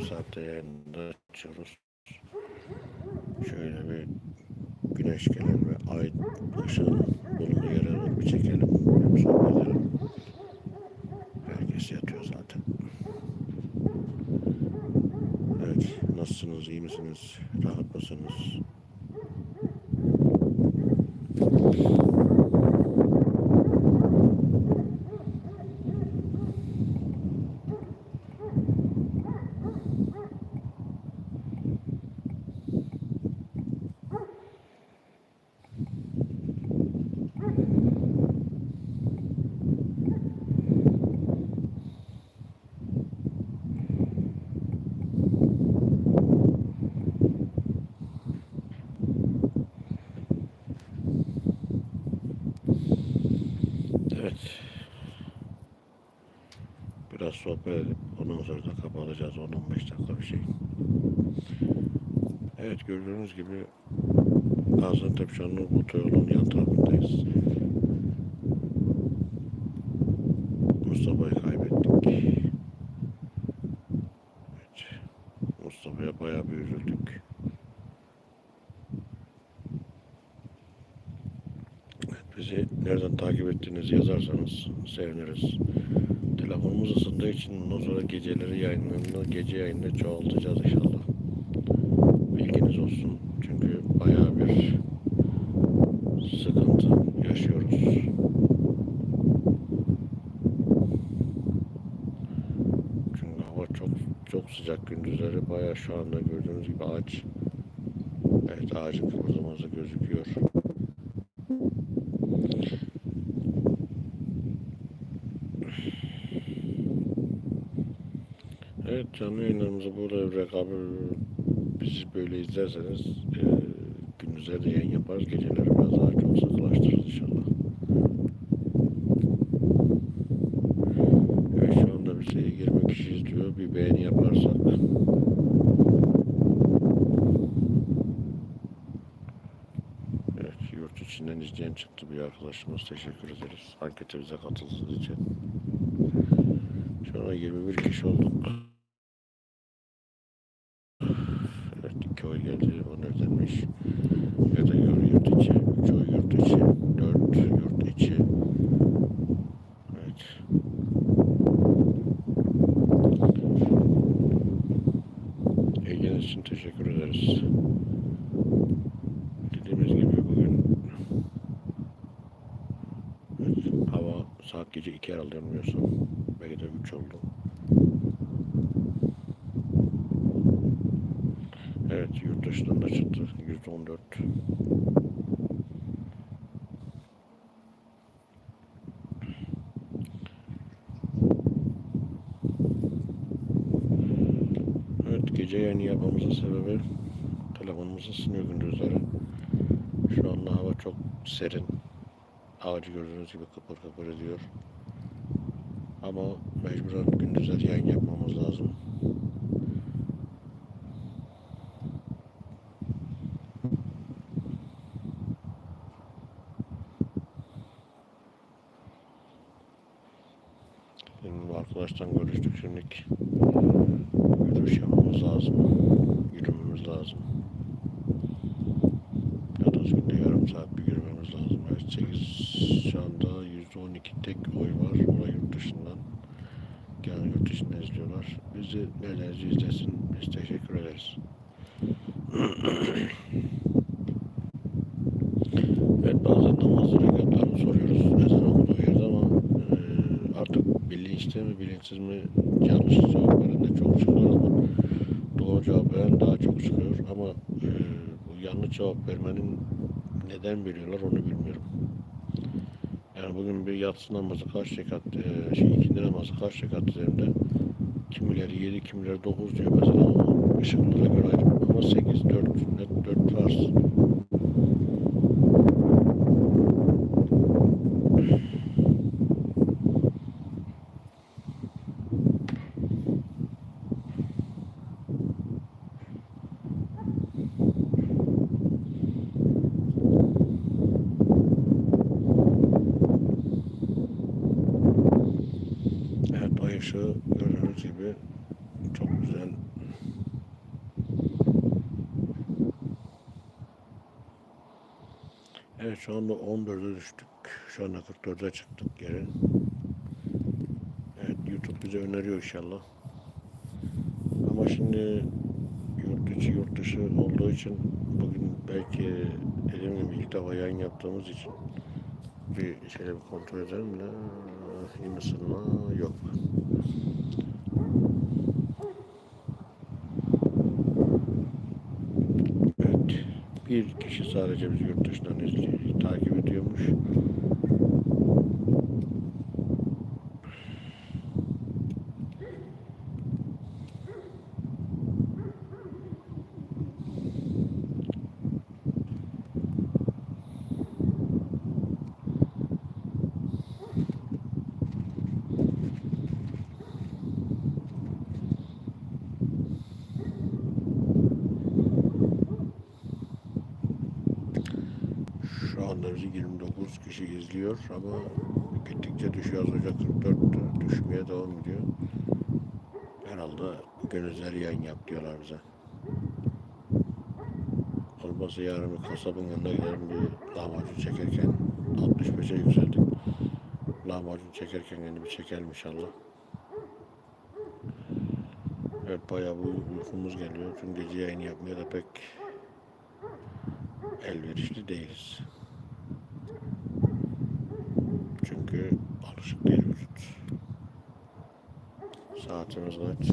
bu saatte yayında açıyoruz. Şöyle bir güneş gelir ve ay ışığının bulunduğu yere bir çekelim. Hem sohbet. Herkes yatıyor zaten. Evet, nasılsınız, iyi misiniz, rahat mısınız? Evet. Biraz sohbet edip ondan sonra da kapatacağız 10-15 dakika bir şey. Evet gördüğünüz gibi Gaziantep Şanlıurfa otoyolunun yan tarafındayız. Mustafa'yı kaybettik. Evet. Mustafa'ya bayağı bir üzüldük. Evet, bizi nereden takip ettiğinizi yazarsanız seviniriz. Telefonumuz ısındığı için bundan sonra geceleri yayınlarını gece yayında çoğaltacağız inşallah. Bilginiz olsun. Çünkü bayağı bir sıkıntı yaşıyoruz. Çünkü hava çok çok sıcak gündüzleri bayağı şu anda gördüğünüz gibi ağaç Evet ağacın kıpırdaması gözüküyor. Evet canlı yayınlarımızı burada rekabet bizi böyle izlerseniz e, gündüzleri de yayın yaparız. Geceleri biraz daha çok sıkılaştırırız inşallah. Evet şu anda bize 20 kişi izliyor. Bir beğeni yaparsak Evet, yurt içinden izleyen çıktı bir arkadaşımız. Teşekkür ederiz. Anketimize katıldığınız için. Şu an 21 kişi olduk. Evet, iki oy geldi. O neredenmiş? Ya da yurt içi. Üç oy yurt içi. Dört yurt içi. Evet. İlginiz için teşekkür ederiz. Dediğimiz gibi bugün evet, hava saat gece 2 herhalde yanılmıyorsam. Belki de 3 oldu. 114. Evet gece yayını yapmamızın sebebi telefonumuz ısınıyor gündüzleri. Şu anda hava çok serin. Ağacı gördüğünüz gibi kıpır kıpır ediyor. Ama mecburen gündüzleri yayın yapmamız lazım. Şimdilik. Yürüyüş yapmamız lazım. Yürümemiz lazım. Yalnız günde yarım saat bir yürümemiz lazım. Evet 8 şu anda %12 tek oy var. O da yurt dışından. Yani yurt dışından izliyorlar. Bizi nereden izlesin biz teşekkür ederiz. bilinçli mi bilinçsiz mi yanlış cevap veren de çok çıkıyor ama doğru cevap veren daha çok çıkıyor ama e, bu yanlış cevap vermenin neden veriyorlar onu bilmiyorum. Yani bugün bir yatsı namazı kaç rekat, e, şey ikindi namazı kaç rekat üzerinde kimileri 7, kimileri 9 diyor mesela ışıklara göre ayrı. Ama 8, 4 sünnet, 4 farz. Evet ay ışığı gördüğünüz gibi çok güzel Evet şu anda 14'e düştük. Şu anda 44'e çıktık geri. Evet YouTube bize öneriyor inşallah. Ama şimdi yurt içi yurt dışı olduğu için bugün belki dediğim ilk defa yayın yaptığımız için bir şöyle bir kontrol edelim de iyi ısınma yok. Evet. Bir kişi sadece bizi yurt dışından izliyor, takip ediyormuş. Şu anda bizi 29 kişi izliyor ama gittikçe düşüyor. Az önce 44 düşmeye devam ediyor. Herhalde bugün özel yayın yap diyorlar bize. Olmazsa yarın bir kasabın yanına gidelim bir lahmacun çekerken 65'e yükseldik. Lahmacun çekerken yine bir çekelim inşallah. Evet bayağı bu uykumuz geliyor. Çünkü gece yayın yapmaya da pek elverişli değiliz. Çünkü alışık değil vücut. Saatimiz kaç?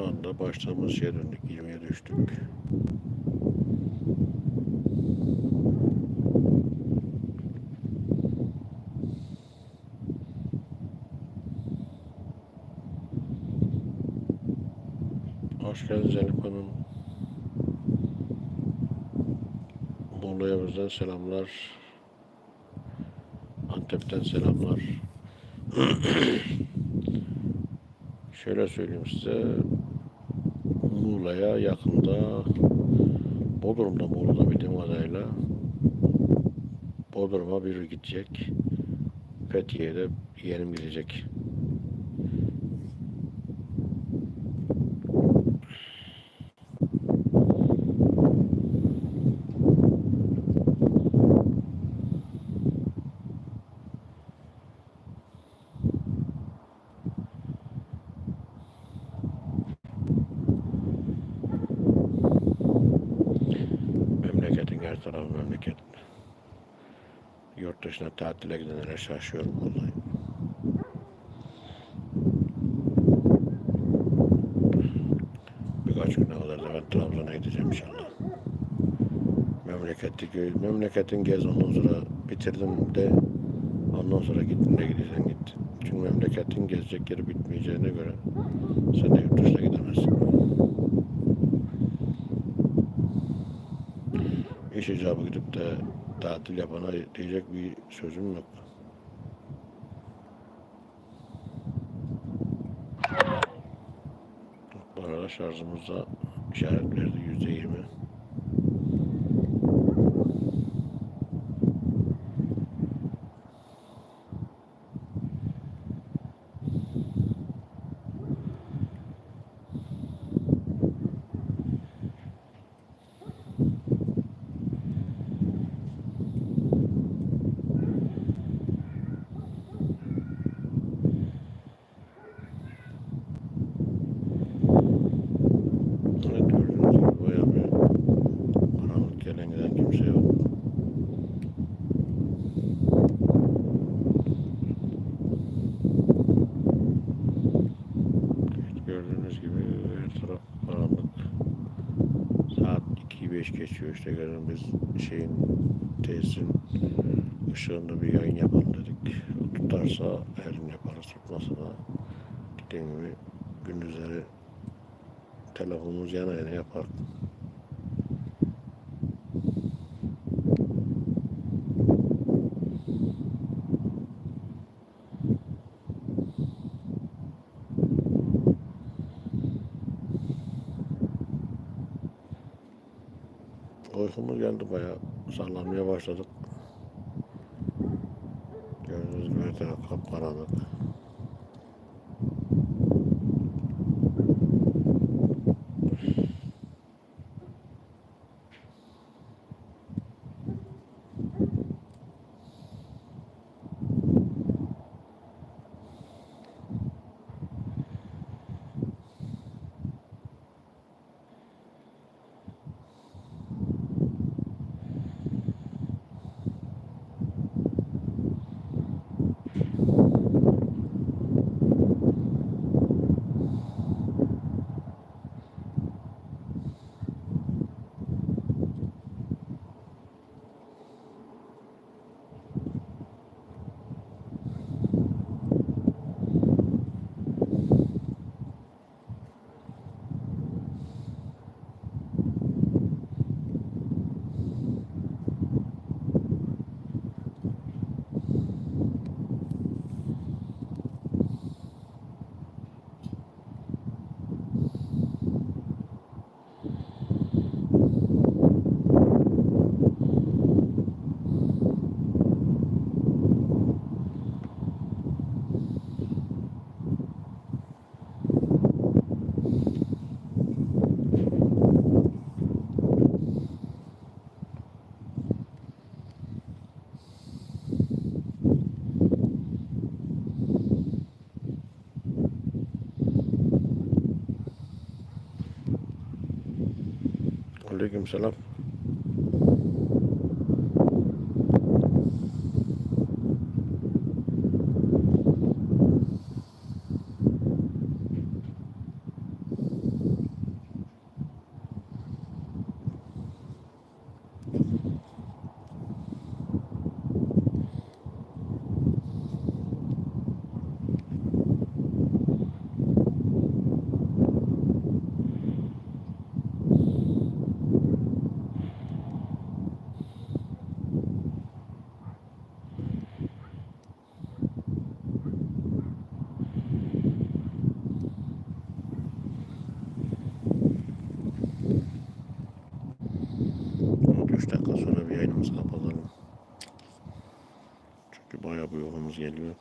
Şu anda başladığımız şeye döndük. 20'ye düştük. Hoş geldiniz Elif Hanım. Muğla'ya selamlar. Antep'ten selamlar. Şöyle söyleyeyim size. Muğla'ya yakında Bodrum'da Muğla'da bildiğim kadarıyla Bodrum'a biri gidecek. Fethiye'ye de yeğenim gidecek. Memleketin her tarafı memleket. Dışına tatile gidenlere şaşıyorum vallahi. Birkaç güne kadar da ben Trabzon'a gideceğim inşallah. Memleketteki, memleketin gez ondan sonra bitirdim de ondan sonra gittin de gideceksin git. Çünkü memleketin gezecek yeri bitmeyeceğine göre sen de yurt dışına gidemezsin. İş icabı gidip de tatil yapana diyecek bir sözüm yok. Bu arada şarjımızda işaret verdi yüzde yirmi. Evet gördüğünüz gibi bayağı bir karanlık gelen giden kimse yok. Evet, gördüğünüz gibi her taraf karanlık. Saat 2'yi 5 geçiyor işte gelin biz şeyin tesisin ışığında bir yayın yapalım dedik. O tutarsa her gün yaparız tutmasa da dediğim gibi gündüzleri telefonumuz yana yana yapar. uykumuz geldi bayağı sallanmaya başladık. Gördüğünüz gibi her taraf kapkaranlık. عليكم السلام. Geliyor.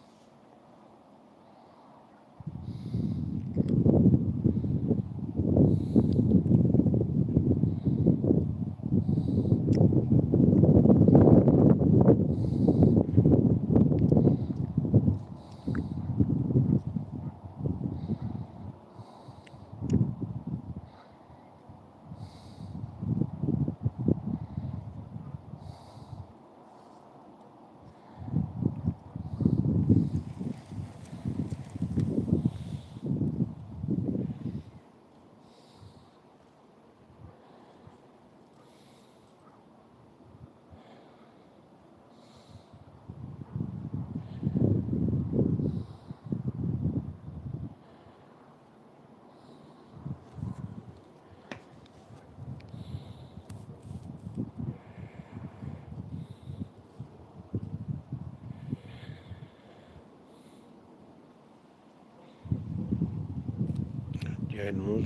Yayınımız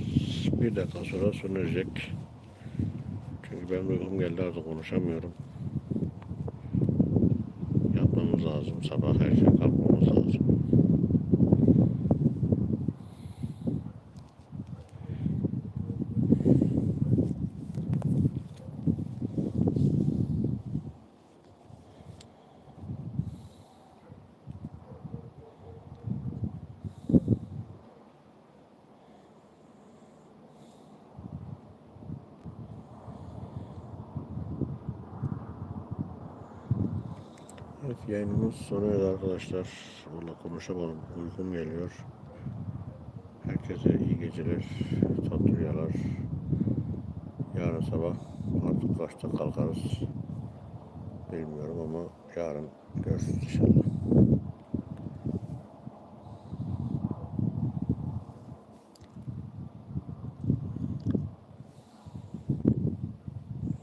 bir dakika sonra sona erecek. Çünkü benim uykum geldi artık konuşamıyorum. Yapmamız lazım. Sabah her şey kalkmamız lazım. Evet yayınımız sona erdi arkadaşlar. Valla konuşamadım. Uykum geliyor. Herkese iyi geceler. Tatlı rüyalar. Yarın sabah artık kaçta kalkarız bilmiyorum ama yarın görüşürüz inşallah.